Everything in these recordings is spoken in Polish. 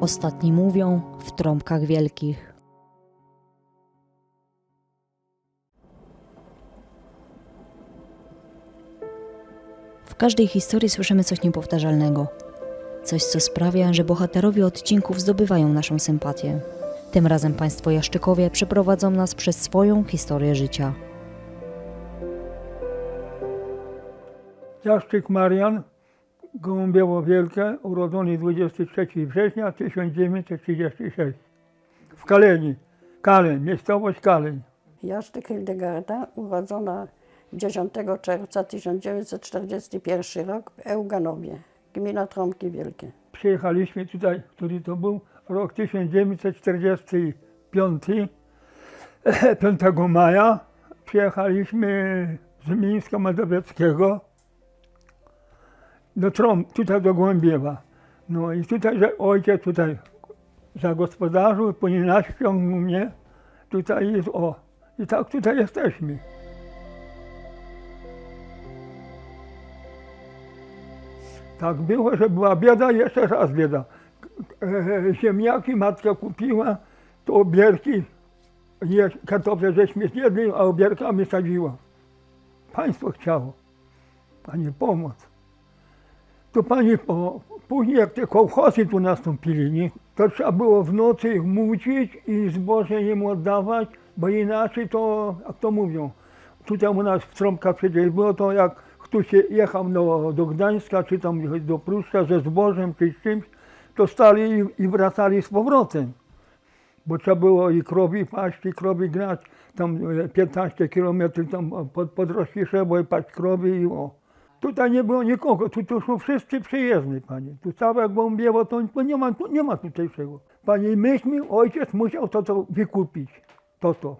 Ostatni mówią w trąbkach wielkich. W każdej historii słyszymy coś niepowtarzalnego. Coś, co sprawia, że bohaterowie odcinków zdobywają naszą sympatię. Tym razem państwo Jaszczykowie przeprowadzą nas przez swoją historię życia. Jaszczyk Marian, Gołębiowo Wielkie, urodzony 23 września 1936. W Kaleni. Kaleń, miejscowość Kaleń. Jaszczyk Hildegarda, urodzona 10 czerwca 1941 rok w Euganowie, gmina Trąbki Wielkie. Przyjechaliśmy tutaj, który to był rok 1945, 5 maja. Przyjechaliśmy z Mińska Mazowieckiego do Trąb, tutaj do Głębiewa. No i tutaj że ojciec tutaj zagospodarzył, później naściągnął mnie. Tutaj jest, o, i tak tutaj jesteśmy. Tak było, że była bieda, jeszcze raz bieda. E, Ziemniaki matka kupiła, to obierki, kartofle żeśmy zjedli, a obierkami sadziła. Państwo chciało, a nie pomoc. To pani po, później jak te kołchozy tu nastąpili, nie, to trzeba było w nocy ich mucić i zboże im oddawać, bo inaczej to, jak to mówią, tutaj u nas w Trąbkach przecież było to jak ktoś je- jechał do, do Gdańska, czy tam do Pruszcza ze zbożem, czy z czymś, to stali i, i wracali z powrotem. Bo trzeba było i krowi paść, i krowi grać, tam e, 15 kilometrów tam pod, pod Rościszewą i paść krowi i o. Tutaj nie było nikogo, tu, tu są wszyscy przyjezdni, panie. Tu całe Głąbiewo, to, to nie, ma, tu nie ma tutejszego. Panie, myśmy, ojciec musiał to, to wykupić, to, to.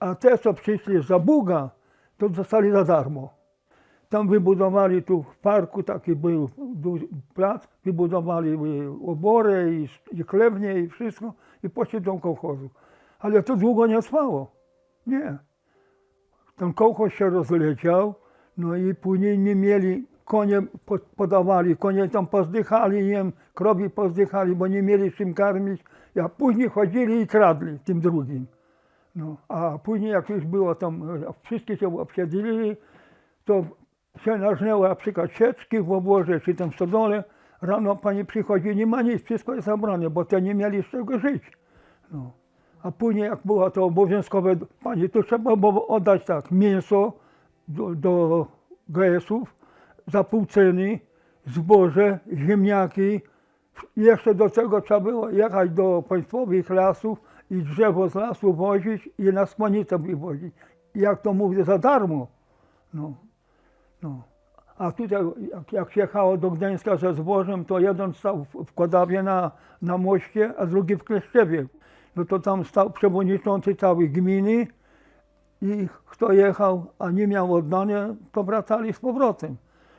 A te, co przyszli za Buga, to dostali za darmo. Tam wybudowali tu w parku taki był duży plac, wybudowali y, obory i, i i wszystko i poszli do kołchozu. Ale to długo nie trwało. Nie. Ten kołchoz się rozleciał, no i później nie mieli, konie po- podawali, konie tam pozdychali, wiem, krowi pozdychali, bo nie mieli czym karmić, a później chodzili i kradli tym drugim. No, a później jak już było tam, e, wszyscy się obsiedlili, to się nażnęło na przykład sieczki w oborze czy tam w stodole. Rano pani przychodzi, nie ma nic, wszystko jest zabrane, bo te nie mieli z czego żyć. No. A później jak było to obowiązkowe, pani, to trzeba było oddać tak, mięso do, do GS-ów za pół ceny, zboże, ziemniaki. Jeszcze do tego trzeba było jechać do państwowych lasów i drzewo z lasu wozić i na skłanicę wywozić. Jak to mówię, za darmo. No. No. A tutaj, jak, jak jechało do Gdańska ze zbożem, to jeden stał w Kodawie na, na moście, a drugi w Kleszczewie. No to tam stał przewodniczący całej gminy i kto jechał, a nie miał oddania, to wracali z powrotem.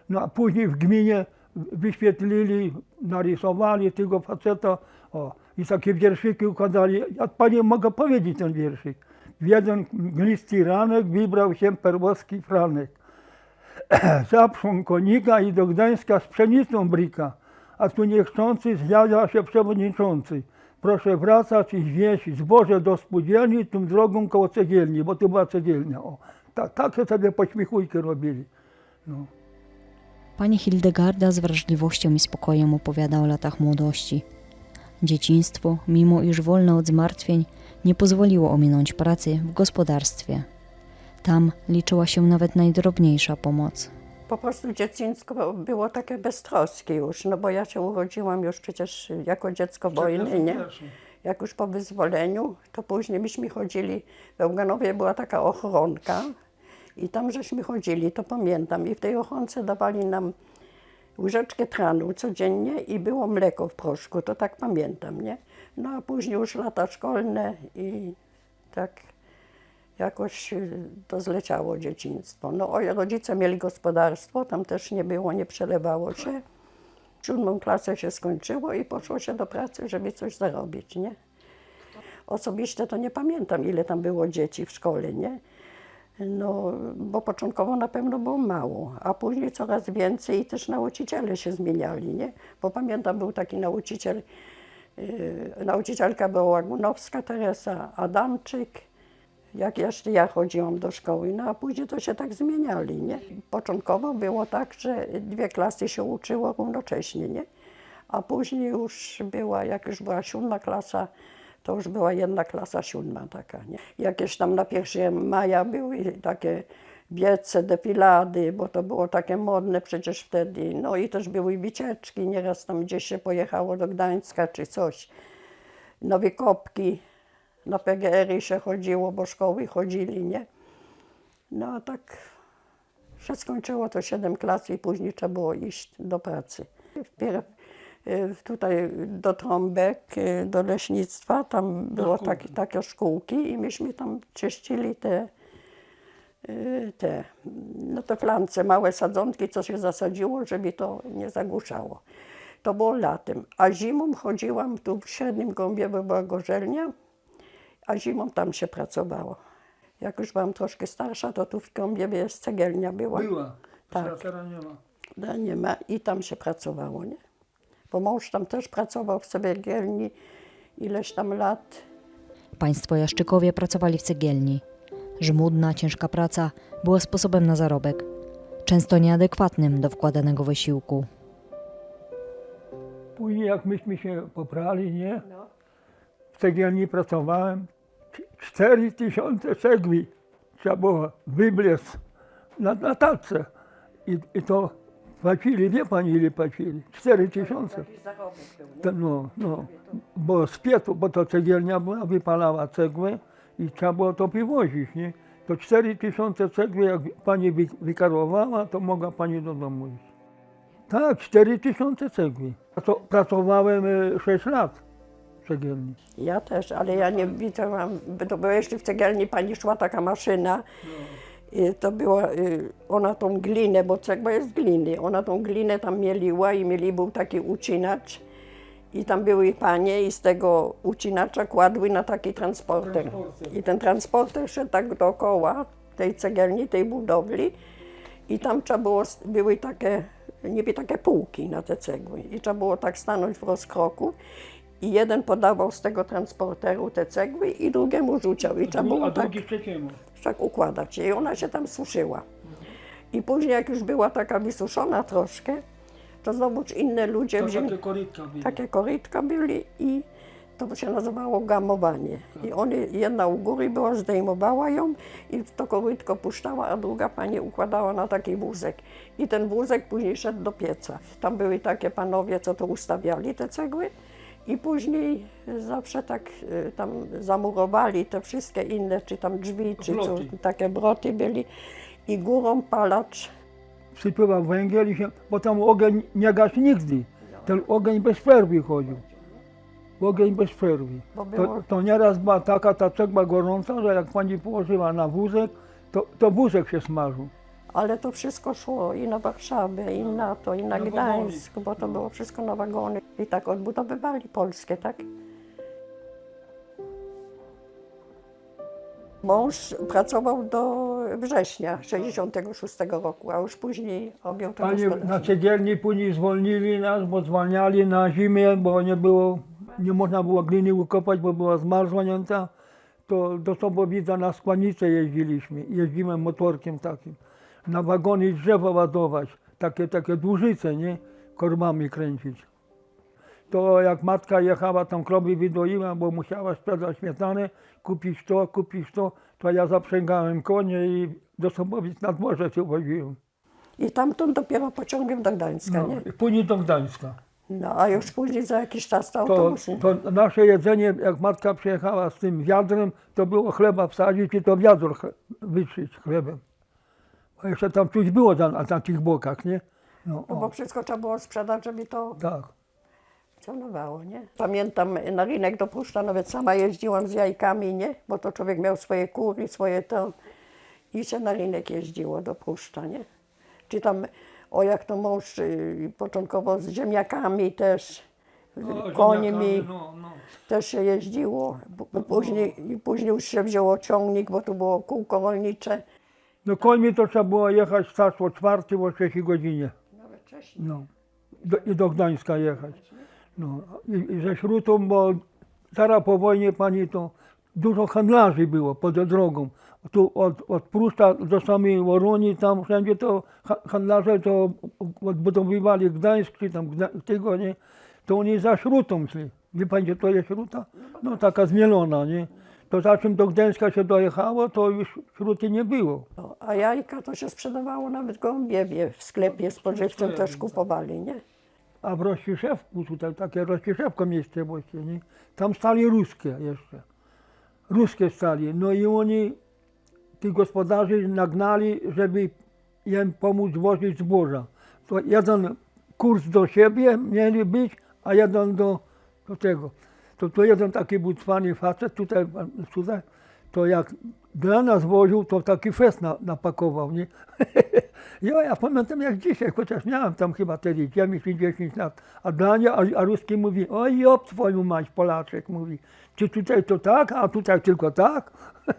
No a później w gminie wyświetlili, narysowali tego faceta o, i takie wierszyki układali. Ja panie mogę powiedzieć ten wierszyk. W jeden mglisty ranek wybrał się perłowski franek zaprzął konika i do Gdańska z pszenicą bryka, a tu niechcący zjawia się przewodniczący. Proszę wracać i wieść zboże do spółdzielni tą drogą koło cegielni, bo to była cegielnia. O, tak, takie sobie pośmiechujki robili. No. Pani Hildegarda z wrażliwością i spokojem opowiada o latach młodości. Dzieciństwo, mimo iż wolne od zmartwień, nie pozwoliło ominąć pracy w gospodarstwie. Tam liczyła się nawet najdrobniejsza pomoc. Po prostu dzieciństwo było takie beztroskie już, no bo ja się urodziłam już przecież jako dziecko wojny, nie? Jak już po wyzwoleniu, to później myśmy chodzili, w Euganowie była taka ochronka i tam żeśmy chodzili, to pamiętam. I w tej ochronce dawali nam łyżeczkę tranu codziennie i było mleko w proszku, to tak pamiętam, nie? No a później już lata szkolne i tak jakoś y, to zleciało dzieciństwo. No rodzice mieli gospodarstwo, tam też nie było, nie przelewało się. Siódmą klasę się skończyło i poszło się do pracy, żeby coś zarobić, nie? Osobiście to nie pamiętam, ile tam było dzieci w szkole, nie? No, bo początkowo na pewno było mało, a później coraz więcej i też nauczyciele się zmieniali, nie? Bo pamiętam, był taki nauczyciel, Yy, Nauczycielka była Łagunowska Teresa, Adamczyk. Jak jeszcze ja chodziłam do szkoły, no a później to się tak zmieniali, nie? Początkowo było tak, że dwie klasy się uczyło równocześnie, nie? A później już była, jak już była siódma klasa, to już była jedna klasa siódma taka, nie? Jakieś tam na 1 maja były takie wiece, defilady, bo to było takie modne przecież wtedy. No i też były wycieczki, nieraz tam gdzieś się pojechało do Gdańska czy coś. Nowe kopki, na PGR-y się chodziło, bo szkoły chodzili, nie? No a tak się skończyło to 7 klas i później trzeba było iść do pracy. Wpierw y, tutaj do trąbek, y, do leśnictwa, tam było szkółki. takie, takie szkółki i myśmy tam czyścili te, y, te, no te flance, małe sadzonki, co się zasadziło, żeby to nie zagłuszało. To było latem, a zimą chodziłam, tu w Średnim Gąbiewie była gorzelnia, a zimą tam się pracowało. Jak już byłam troszkę starsza, to tu w Gąbiewie jest cegielnia była. Była. Tak. Teraz nie ma. No, nie ma i tam się pracowało, nie? Bo mąż tam też pracował w cegielni ileś tam lat. Państwo Jaszczykowie pracowali w cegielni. Żmudna, ciężka praca była sposobem na zarobek, często nieadekwatnym do wkładanego wysiłku. Później jak myśmy się poprali, nie? W cegielni pracowałem. C- Cztery tysiące cegli trzeba było wyblec na, na. I, I to płacili, wie pani ile płacili? Cztery tysiące. To, no, no, bo z pietu, bo to cegielnia była, wypalała cegły i trzeba było to wywozić, nie? To cztery tysiące cegły, jak pani wy, wykarowała, to mogła pani do domu iść. Tak, cztery tysiące cegli. A to pracowałem e, sześć lat cegielni. Ja też, ale ja nie widziałam, to było jeszcze w cegielni pani szła taka maszyna. I to była, y, ona tą glinę, bo cegła jest z gliny, ona tą glinę tam mieliła i mieli był taki ucinacz. I tam były panie i z tego ucinacza kładły na taki transporter. Transporter. I ten transporter szedł tak dookoła tej cegielni, tej budowli. I tam trzeba było, były takie, niby takie półki na te cegły. I trzeba było tak stanąć w rozkroku. I jeden podawał z tego transporteru te cegły i drugiemu rzucał. I trzeba było A tak, drugi trzeciemu. tak układać. I ona się tam suszyła. I później jak już była taka wysuszona troszkę, to znowu inne ludzie To wzięli, takie korytka były. takie korytka byli i to się nazywało gamowanie. I oni, jedna u góry była, zdejmowała ją i w to korytko puszczała, a druga pani układała na taki wózek. I ten wózek później szedł do pieca. Tam były takie panowie, co to ustawiali te cegły. I później zawsze tak y, tam zamurowali te wszystkie inne, czy tam drzwi, czy co, Bloki. takie broty byli. I górą palacz Sypywał węgiel i się, bo tam ogień nie gaś nigdy. Ten ogień bez przerwy chodził. Ogień bez przerwy. Bo było- To, to nieraz była taka ta cegła gorąca, że jak pani położyła na wózek, to, to wózek się smażył. Ale to wszystko szło i na Warszawę, i na to, i na Na Gdańsk, bo to było wszystko na wagony. I tak odbudowywali Polskę, tak? Mąż pracował do września 66 roku, a już później objął to Panie na cegielni później zwolnili nas, bo zwalniali na zimie, bo nie było, nie można było gliny ukopać, bo była zmarznięta. To do Sobowica na składnicę jeździliśmy. Jeździłem motorkiem takim. Na wagony drzewa ładować. Takie, takie dłużyce, nie? Korbami kręcić. To jak matka jechała, tam krowy wydoiła, bo musiała sprzedać śmietanę, kupić to, kupić to, to ja zaprzęgałem konie i do Sobowic na dworze się woziłem. I tamtąd dopiero pociągiem do Gdańska, No, nie? i później do Gdańska. No, a już później za jakiś czas to To, autobusy. to nasze jedzenie, jak matka przyjechała z tym wiadrem, to było chleba wsadzić i to wiadro ch- wytrzyć chlebem. Bo jeszcze tam coś było na, na tych bokach, nie? No, No, bo wszystko trzeba było sprzedać, żeby to tak. funkcjonowało, nie? Pamiętam na rynek do Pruszcza, nawet sama jeździłam z jajkami, nie? Bo to człowiek miał swoje kury, swoje to i się na rynek jeździło do Pruszcza, nie? Czy tam, o jak to mąż y, początkowo z ziemniakami też, końmi No, no. też się jeździło. P- Później, i później już się wzięło ciągnik, bo tu było kółko rolnicze. No końmi to trzeba było jechać stać o czwartej, o trzeciej godzinie. Nawet wcześniej. No. Do, I do Gdańska jechać. No i, i ze śrutą, bo zaraz po wojnie pani to dużo handlarzy było poza drogą. Tu od, od Pruszcza do samej Woroni, tam wszędzie to ha- handlarze to odbudowywali Gdańsk czy tam Gda- tego, nie? To oni za śrutą szli. Wie pani, gdzie to jest śruta? No taka zmielona, nie? To za czym do Gdańska się dojechało, to już śruty nie było. No, a jajka to się sprzedawało nawet gołębiewie w sklepie spożywczym też kupowali, nie? A w Rościszewku, tutaj takie Rościszewko miejscowości, nie? Tam stali ruskie jeszcze. Ruskie stali. No i oni, ci gospodarze nagnali, żeby im pomóc wozić zboża. To jeden kurs do siebie mieli być, a jeden do, do tego. To, to jeden taki był cwany facet tutaj, tutaj, to jak dla nas woził, to taki fest na, napakował, nie? Ja, ja pamiętam jak dzisiaj, chociaż miałem tam chyba wtedy 9 czy 10 lat, a dla mnie, a, a ruski mówi, oj job twoją mać, Polaczek mówi, czy tutaj to tak, a tutaj tylko tak?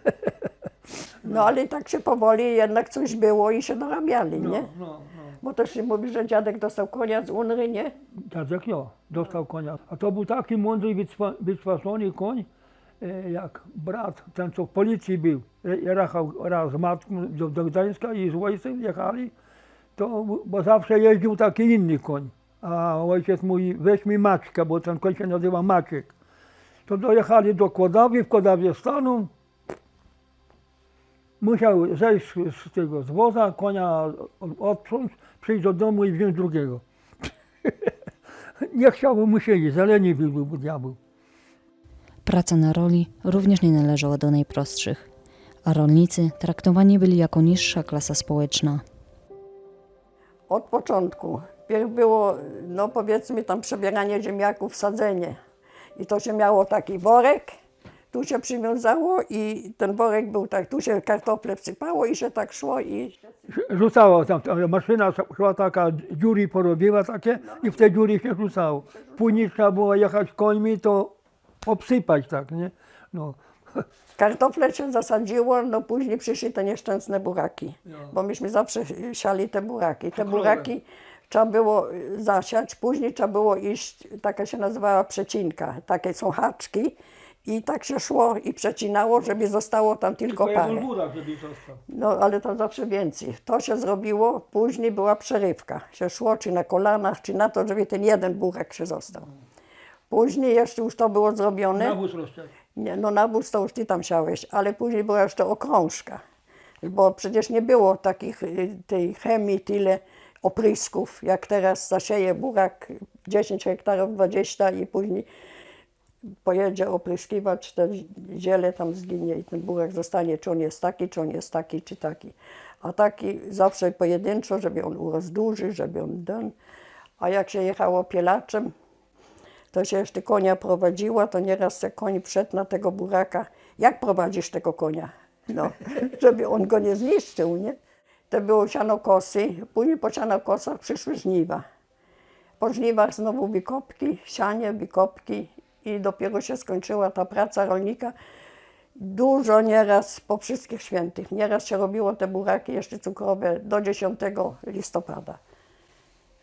No ale tak się powoli jednak coś było i się dorabiali, nie? no, no. Bo też się mówi, że dziadek dostał konia z Unry, nie? Dziadek ja, dostał konia. A to był taki mądry, wycwa- koń, e, jak brat, ten co w policji był. Je- Jechał raz z matką do, do Gdańska i z ojcem jechali, to, bo zawsze jeździł taki inny koń. A ojciec mówi, weź mi Maćka, bo ten koń się nazywa Maciek. To dojechali do Kłodawy, w Kłodawie stanął. Musiał zejść z- tego z woza, konia od- odprząć, przyjść do domu i wziąć drugiego. Nie chciało mu siedzieć, zaleniwy był diabeł. Praca na roli również nie należała do najprostszych, a rolnicy traktowani byli jako niższa klasa społeczna. Od początku. Pierw było, no powiedzmy tam przebieranie ziemniaków, sadzenie. I to się miało taki worek, tu się przywiązało i ten worek był tak, tu się kartofle wsypało i się tak szło i Rzucało tam, ta maszyna szła taka, dziury porobiła takie i w te dziury się rzucało. Później trzeba było jechać końmi, to obsypać tak, nie? No. kartofle się zasadziło, no później przyszły te nieszczęsne buraki. Bo myśmy zawsze siali te buraki. Te buraki trzeba było zasiać, później trzeba było iść, taka się nazywała przecinka, takie są haczki i tak się szło i przecinało, żeby zostało tam tylko parę. żeby został. No ale to zawsze więcej. To się zrobiło, później była przerywka. Się szło czy na kolanach, czy na to, żeby ten jeden burak się został. Później jeszcze już to było zrobione. Nawóz rozciąć. Nie, no nawóz to już ty tam siałeś, ale później była jeszcze okrążka. Bo przecież nie było takich, y, tej chemii, tyle oprysków, jak teraz zasieje burak 10 hektarów, 20 i później pojedzie opryskiwać, te ziele tam zginie i ten burak zostanie, czy on jest taki, czy on jest taki, czy taki. A taki zawsze pojedynczo, żeby on urósł duży, żeby on ten. A jak się jechało pielaczem, to się jeszcze konia prowadziła, to nieraz se koń wszedł na tego buraka. Jak prowadzisz tego konia? No, żeby on go nie zniszczył, nie? To było sianokosy, później po sianokosach przyszły żniwa. Po żniwach znowu wykopki, sianie, wykopki i dopiero się skończyła ta praca rolnika. Dużo nieraz po wszystkich świętych. Nieraz się robiło te buraki jeszcze cukrowe do 10 listopada.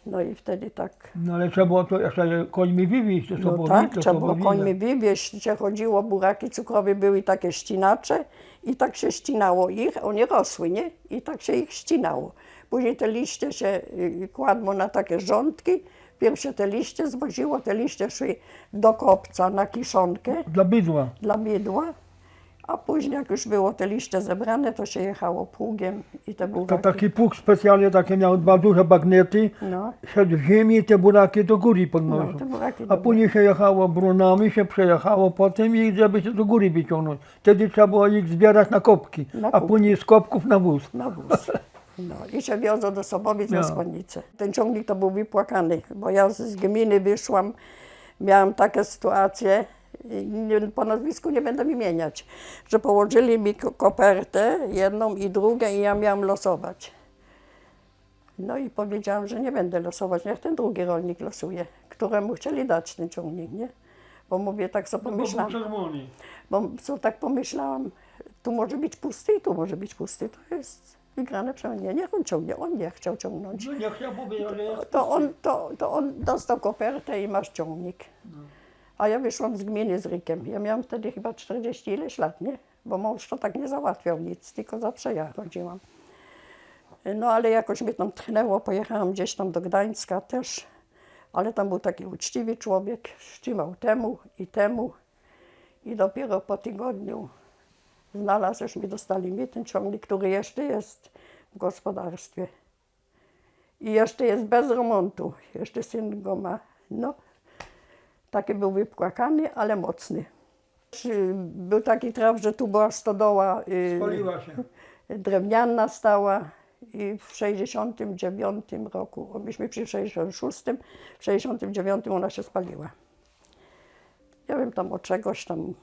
No i wtedy tak No ale trzeba było to jeszcze końmi wywieźć, to no tak, trzeba było końmi wywieźć, się chodziło, buraki cukrowe były takie ścinacze i tak się ścinało ich, one rosły, nie? I tak się ich ścinało. Później te liście się y, kładło na takie rządki, pierwsze te liście zwoziło, te liście szły do kopca na kiszonkę Dla bydła. dla bydła, a później jak już było te liście zebrane, to się jechało pługiem i te To buraki. taki pług specjalnie takie miał dwa duże bagnety, No, szedł w ziemi i te buraki do góry podnosił. no, te buraki A później się jechało brunami, się przejechało potem i żeby się do góry wyciągnąć. Wtedy trzeba było ich zbierać na kopki, Na a kopki. później z kopków na wóz. na wóz. No i się wiozło do Sobowic na No. składnicę. Ten ciągnik to był wypłakany, bo ja z, gminy wyszłam, miałam takie sytuacje, nie, po nazwisku nie będę wymieniać, że położyli mi ko- kopertę, jedną i drugą i ja miałam losować. No i powiedziałam, że nie będę losować, niech ten drugi rolnik losuje, któremu chcieli dać ten ciągnik, nie? Bo mówię, tak No sobie pomyślałam, bo co tak pomyślałam, tu może być pusty i tu może być pusty, to jest wygrane przez mnie. Niech on ciągnie, on nie chciał ciągnąć. No nie chciał powiedzieć, że jest. To on, to, to on dostał kopertę i masz ciągnik. A ja wyszłam z gminy z Rykiem. Ja miałam wtedy chyba 40 ileś lat, nie? Bo mąż to tak nie załatwiał nic, tylko zawsze ja chodziłam. No ale jakoś mnie tam tchnęło, pojechałam gdzieś tam do Gdańska też, ale tam był taki uczciwy człowiek, wstrzymał temu i temu i dopiero po tygodniu znalazł, już mi dostali mi ten ciągnik, który jeszcze jest w gospodarstwie. I jeszcze jest bez remontu, jeszcze syn go ma. No, taki był wypłakany, ale mocny. Był taki traf, że tu była stodoła y, Spaliła się. drewniana stała i w 69 roku, o, myśmy przy 66, w 69 ona się spaliła. Ja wiem tam od czegoś tam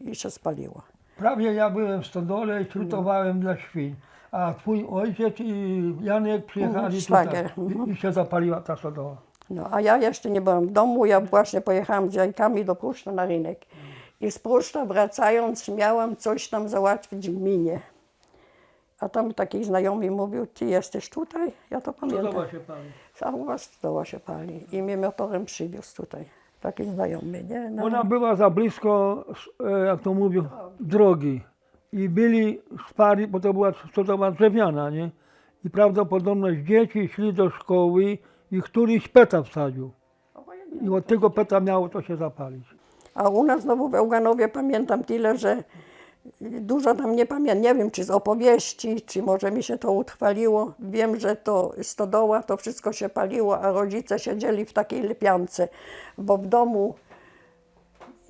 i się spaliła. Prawie ja byłem w stodole i trutowałem dla świń. A twój ojciec i Janek przyjechali Mhm, tutaj szwagier, mhm. i, i się zapaliła ta stodoła. No, a ja jeszcze nie byłam w domu, ja właśnie pojechałam z jajkami do Pruszcza na rynek. I z Pruszcza wracając miałam coś tam załatwić w gminie. A tam taki znajomy mówił, ty jesteś tutaj? Ja to pamiętam. Stodoła się pali. A u was stoła się pali. I mnie motorem przywiózł tutaj. Taki znajomy, nie? No. Ona była za blisko, e, jak to mówią, drogi. I byli spali, bo to była stodoła drewniana, nie? I prawdopodobnie dzieci szli do szkoły i któryś peta wsadził. I od tego peta miało to się zapalić. A u nas znowu w Ełganowie pamiętam tyle, że dużo tam nie pamiętam. Nie wiem, czy z opowieści, czy może mi się to utrwaliło. Wiem, że to stodoła, to wszystko się paliło, a rodzice siedzieli w takiej lepiance, bo w domu,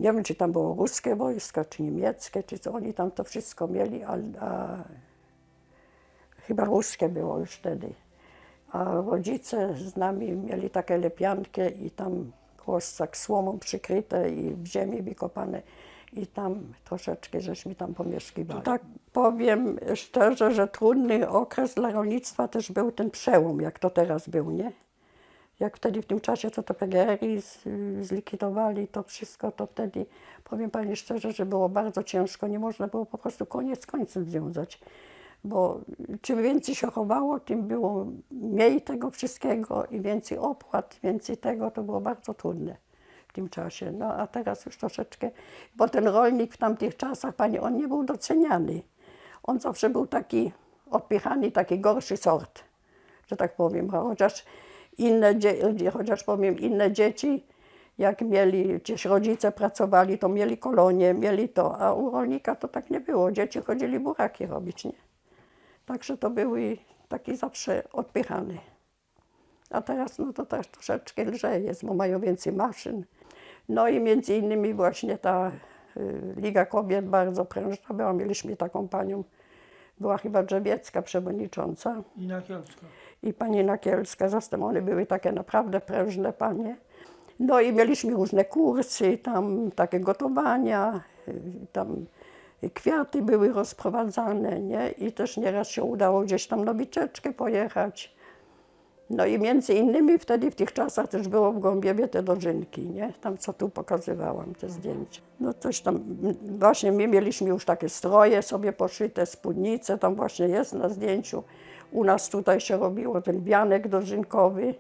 nie wiem, czy tam było ruskie wojsko, czy niemieckie, czy co, oni tam to wszystko mieli, a, a chyba ruskie było już wtedy. A rodzice z nami mieli takie lepiankę i tam kłoscak słomą przykryte i w ziemi wykopane. I tam troszeczkę żeśmy tam pomieszkiwali. Tak powiem szczerze, że trudny okres dla rolnictwa też był ten przełom, jak to teraz był, nie? Jak wtedy w tym czasie, co to PGR-i z, zlikwidowali to wszystko, to wtedy powiem Pani szczerze, że było bardzo ciężko. Nie można było po prostu koniec końcem związać. Bo czym więcej się chowało, tym było mniej tego wszystkiego i więcej opłat, więcej tego, to było bardzo trudne w tym czasie. No a teraz już troszeczkę, bo ten rolnik w tamtych czasach, Pani, on nie był doceniany. On zawsze był taki odpychany, taki gorszy sort, że tak powiem. Chociaż inne, chociaż powiem, inne dzieci, jak mieli, gdzieś rodzice pracowali, to mieli kolonie, mieli to, a u rolnika to tak nie było. Dzieci chodzili buraki robić, nie? Także to były taki zawsze odpychany. A teraz no to też troszeczkę lżej jest, bo mają więcej maszyn. No i między innymi właśnie ta y, Liga Kobiet bardzo prężna była. Mieliśmy taką panią, była chyba Drzewiecka przewodnicząca I na Kielsko. i pani Nakielska. Zresztą one były takie naprawdę prężne panie. No i mieliśmy różne kursy, tam takie gotowania, y, tam kwiaty były rozprowadzane, nie? I też nieraz się udało gdzieś tam na wycieczkę pojechać. No i między innymi wtedy w tych czasach też było w Głębiewie te dożynki, nie? Tam co tu pokazywałam, te zdjęcia. No coś tam, właśnie my mieliśmy już takie stroje sobie poszyte, spódnice, tam właśnie jest na zdjęciu. U nas tutaj się robiło ten wianek dożynkowy.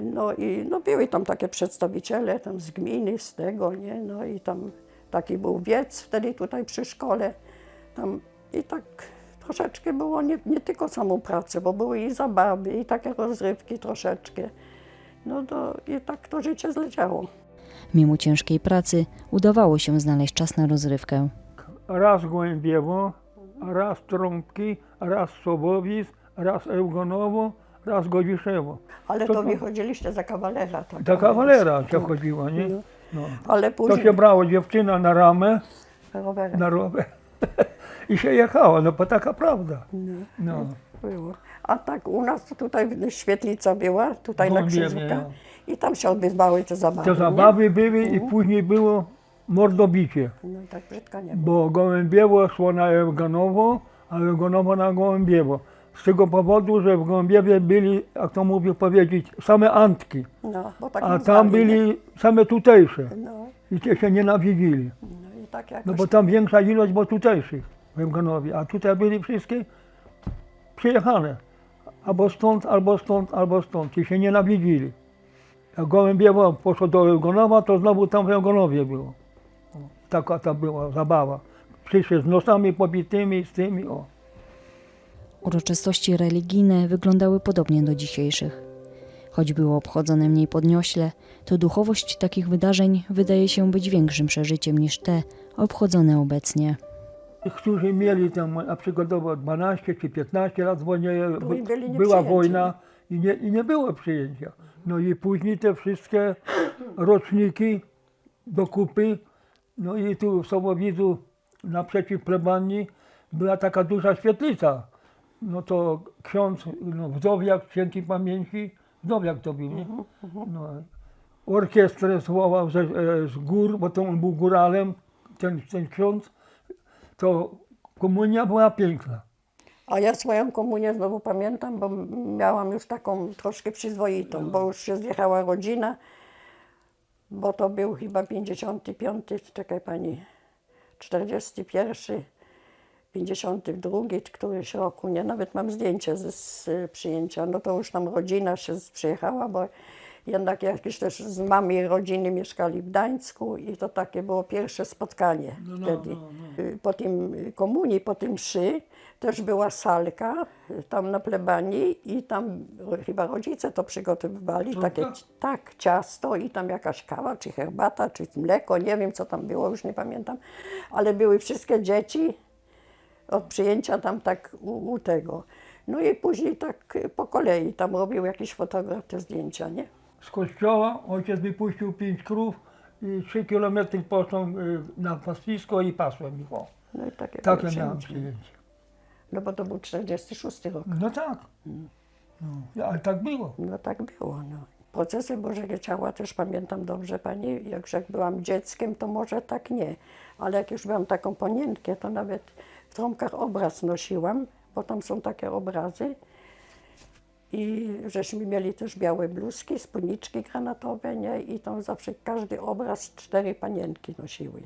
No i no były tam takie przedstawiciele tam z gminy, z tego, nie? No i tam taki był wiec wtedy tutaj przy szkole. Tam i tak troszeczkę było nie, nie tylko samą pracę, bo były i zabawy, i takie rozrywki troszeczkę. No to i tak to życie zleciało. Mimo ciężkiej pracy udawało się znaleźć czas na rozrywkę. Raz Gołębiewo, raz Trąbki, raz Sobowic, raz Ełgonowo, raz Godziszewo. Ale To to, to- wy chodziliście za kawalera. Tak Ta kawalera się No. chodziła, nie? No. No. Ale To później się brało dziewczyna na ramę, rowerem na rower i się jechało, no bo taka prawda. No. było. A tak u nas to tutaj świetlica była, tutaj na krzyżówkach. no. I tam się odbywały te zabawy. Te nie? zabawy były i później było mordobicie, No tak brzydko nie było. bo Gołębiewo szło na Ełganowo, a Ełganowo na Gołębiewo. Z tego powodu, że w Gołębiewie byli, jak to mówię powiedzieć, same Antki, No, bo tak a nazwali, tam nie? byli same tutejsze No, i te się nienawidzili. no tak jakoś No bo tam większa ilość było tutejszych w Ełganowie, a tutaj byli wszystkie przyjechane. Albo stąd, albo stąd, albo stąd. I się nienawidzili. Jak Gołębiewo poszło do Ełgonowa, to znowu tam w Ełgonowie było. Taka ta była zabawa. Przyszli z nosami pobitymi, z tymi, o. Uroczystości religijne wyglądały podobnie do dzisiejszych. Choć były obchodzone mniej podniośle, to duchowość takich wydarzeń wydaje się być większym przeżyciem niż te obchodzone obecnie. Tych, którzy mieli tam na przykład 12 czy 15 lat wojnie, była wojna i nie, i nie było przyjęcia. No i później te wszystkie roczniki do kupy, no i tu w Sobowidzu naprzeciw plebanii była taka duża świetlica. No to ksiądz, no, wdowiak świętej pamięci, wdowiak to był, nie? No, orkiestrę zwołał ze, e, z gór, bo to on był góralem, ten, ten ksiądz, to komunia była piękna. A ja swoją komunię znowu pamiętam, bo miałam już taką troszkę przyzwoitą, bo już się zjechała rodzina, bo to był chyba 55, czekaj pani, 41, 52, któryś roku, nie? Nawet mam zdjęcie z, z przyjęcia. No to już tam rodzina się przyjechała, bo jednak jakieś też z mamy rodziny mieszkali w Gdańsku i to takie było pierwsze spotkanie wtedy. Y, Po tym komunii, po tym mszy też była salka y, tam na plebanii i tam chyba rodzice to przygotowywali, takie tak? ciasto i tam jakaś kawa, czy herbata, czy mleko, nie wiem co tam było, już nie pamiętam, ale były wszystkie dzieci od przyjęcia tam tak u, u tego. No i później tak po kolei tam robił jakiś fotograf te zdjęcia, nie? Z kościoła ojciec wypuścił pięć krów i trzy kilometry poszło y, na pastwisko i pasłem ich. O, No i takie takie było miałem przyjęcie. przyjęcie. No bo to był 46 rok. No tak. No, ale tak było. No tak było, no. Procesy Bożego Ciała też pamiętam dobrze Pani, jak, jak byłam dzieckiem, to może tak nie, ale jak już byłam taką panienkę, to nawet w trąbkach obraz nosiłam, bo tam są takie obrazy. I żeśmy mieli też białe bluzki, spódniczki granatowe, nie? I tam zawsze każdy obraz cztery panienki nosiły.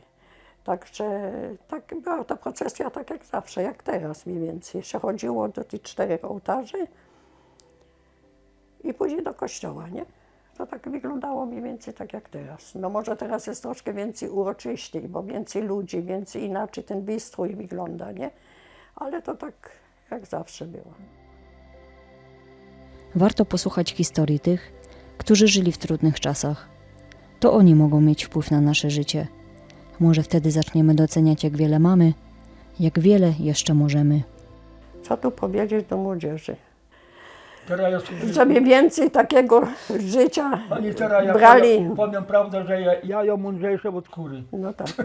Także tak była ta procesja tak jak zawsze, jak teraz mniej więcej. Się chodziło do tych czterech ołtarzy, i później do kościoła, nie? To tak wyglądało mniej więcej tak jak teraz. No może teraz jest troszkę więcej uroczyściej, bo więcej ludzi, więcej inaczej ten wystrój wygląda, nie? Ale to tak jak zawsze było. Warto posłuchać historii tych, którzy żyli w trudnych czasach. To oni mogą mieć wpływ na nasze życie. Może wtedy zaczniemy doceniać, jak wiele mamy, jak wiele jeszcze możemy. Co tu powiedzieć do młodzieży? Teraz Żeby więcej takiego życia Pani teraz ja brali. powiem, powiem prawdę, że ja, jajo mądrzejsze od kury. No tak.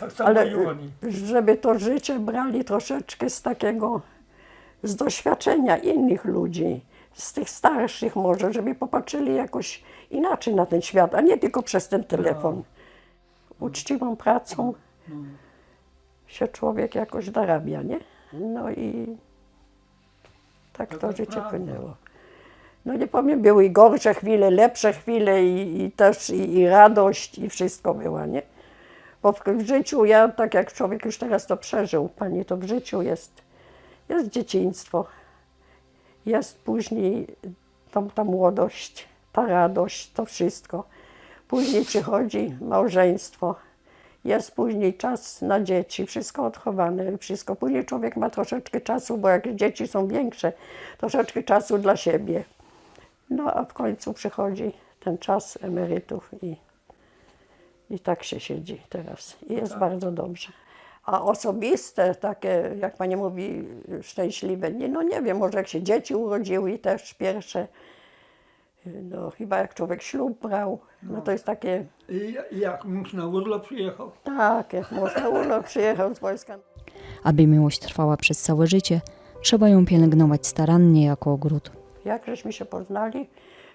Tak samo Ale i oni. żeby to życie brali troszeczkę z takiego, z doświadczenia innych ludzi, z tych starszych może, żeby popatrzyli jakoś inaczej na ten świat, a nie tylko przez ten telefon. Uczciwą pracą się człowiek jakoś dorabia, nie? No i tak to Taka życie płynęło. No nie powiem, były i gorsze chwile, lepsze chwile i, i też i, i radość i wszystko było, nie? Bo w, w życiu ja, tak jak człowiek już teraz to przeżył, pani, to w życiu jest, jest dzieciństwo, jest później ta, ta młodość, ta radość, to wszystko. Później przychodzi małżeństwo, jest później czas na dzieci, wszystko odchowane, wszystko. Później człowiek ma troszeczkę czasu, bo jak dzieci są większe, troszeczkę czasu dla siebie. No a w końcu przychodzi ten czas emerytów i, i tak się siedzi teraz. I jest bardzo dobrze. A osobiste, takie, jak pani mówi, szczęśliwe, nie, no nie wiem, może jak się dzieci urodziły i też pierwsze, no chyba jak człowiek ślub brał, no to jest takie, I jak mąż na urlop przyjechał, tak, jak można urlop przyjechał z wojska. Aby miłość trwała przez całe życie, trzeba ją pielęgnować starannie jako ogród. Jak żeśmy się poznali,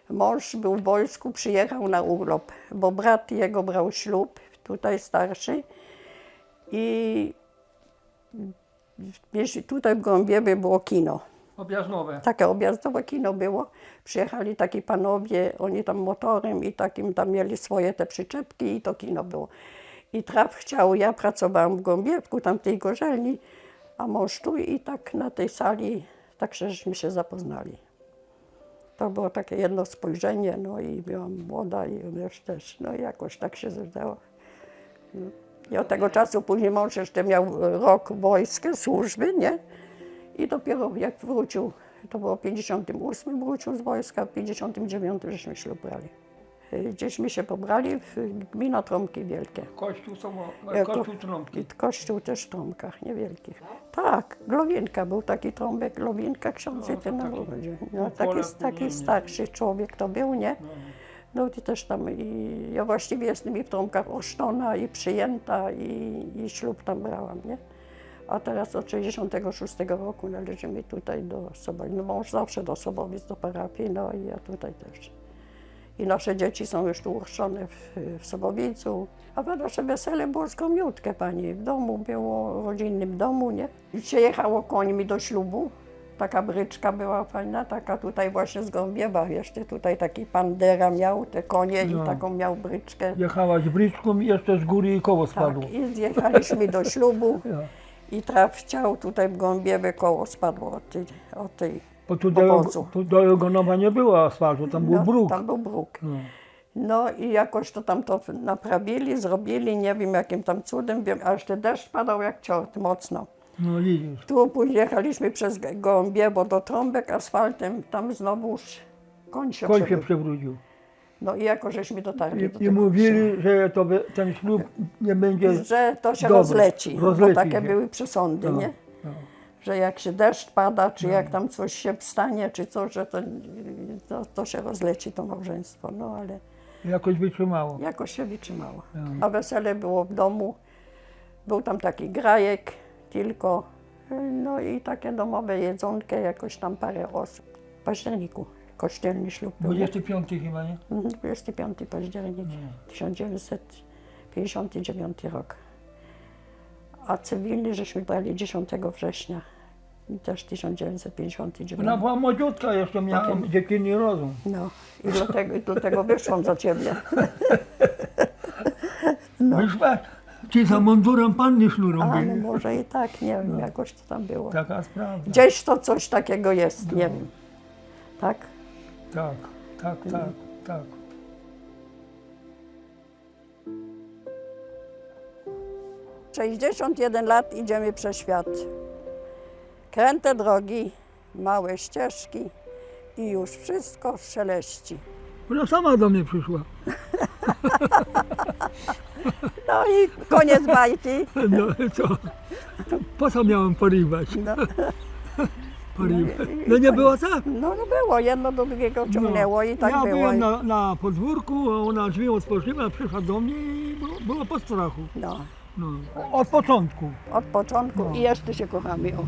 mąż był w wojsku, przyjechał na urlop, bo brat jego brał ślub, tutaj starszy i tutaj w Gołębiewie było kino. objazdowe. Takie objazdowe kino było. Przyjechali taki panowie, oni tam motorem i takim tam mieli swoje te przyczepki i to kino było. I traf chciał, ja pracowałam w Gąbiewku, tam w tej gorzelni, a mąż tu i tak na tej sali, tak żeśmy się zapoznali. To było takie jedno spojrzenie, no i byłam młoda i on już też, no i jakoś tak się zdało. I od tego czasu później mąż jeszcze miał rok wojskie, służby, nie? I dopiero jak wrócił, to było w 58 wrócił z wojska, w 59 żeśmy ślub brali. Y, Gdzieśmy się pobrali w gmina Trąbki Wielkie. Kościół, są, Jako- kościół Trąbki. Kościół też w Trąbkach niewielkich. Tak, Glowinka, był taki trąbek, Glowinka, ksiądz No, to no, na. No, taki, taki starszy człowiek to był, nie? No i też tam, i ja właściwie jestem i w Trąbkach oszczona, i przyjęta, i, i ślub tam brałam, nie? A teraz od 66 roku należy mi tutaj do Sobowic. No mąż zawsze do Sobowic, do parafii, no i ja tutaj też. I nasze dzieci są już tu uchrzczone w, w Sobowicu. A nasze wesele było skromiutkie, pani. W domu było, w rodzinnym domu, nie? I się jechało końmi do ślubu. Taka bryczka była fajna, taka tutaj właśnie z Gąbiewa, jeszcze tutaj taki pandera miał, te konie No. i taką miał bryczkę. Jechałaś bryczką i jeszcze z góry i koło spadło. Tak, i zjechaliśmy do ślubu Ja. i traf chciał tutaj w Gąbiewie koło spadło od tej, od tej Bo tu do, Owocu. tu do Jogonowa nie było asfaltu, tam był no, bruk. Tam był bruk. No. No i jakoś to tam to naprawili, zrobili, nie wiem jakim tam cudem, wiem, a jeszcze deszcz padał jak ciort, mocno. No widzisz. Tu później jechaliśmy przez Gołębiewo do Trąbek asfaltem, tam znowuż koń się Koń się przewrócił. przewrócił. No i jako żeśmy dotarli do I, i tego mówili, że to, ten ślub nie będzie... że to się Dobry, rozleci, rozleci bo takie się. były przesądy, No, nie? no. Że jak się deszcz pada, czy jak tam coś się stanie, czy coś, że to, to, to się rozleci to małżeństwo, no ale... Jakoś wytrzymało. Jakoś się wytrzymało. Mhm. A wesele było w domu. Był tam taki grajek tylko. No i takie domowe jedzonkę, jakoś tam parę osób. W październiku kościelny ślub był. nie? 25 chyba, nie? Mhm, 25 październik 1959 rok. A cywilny żeśmy brali 10 września. i Też 1959. Ona była młodziutka, jeszcze miała Takie- dziecinny rozum. No i dlatego, dlatego wyszłam za ciebie. No. Wyszła, ci za mundurem panny sznurą Ale byli. może i tak, nie wiem, jakoś to tam było. Taka sprawa. Gdzieś to coś takiego jest, nie wiem. Tak? Tak, tak, tak, tak. Sześćdziesiąt jeden lat idziemy przez świat. Kręte drogi, małe ścieżki i już wszystko szeleści. Ona sama do mnie przyszła. No i koniec bajki. No co? Po co miałem porywać? No, porywać? No nie było tak? no, no było, jedno do drugiego ciągnęło i tak ja było. byłem na, na podwórku, a ona drzwi otworzyła, przyszła do mnie i było, było po strachu. No, No. Od początku. od początku i jeszcze się kochamy. O.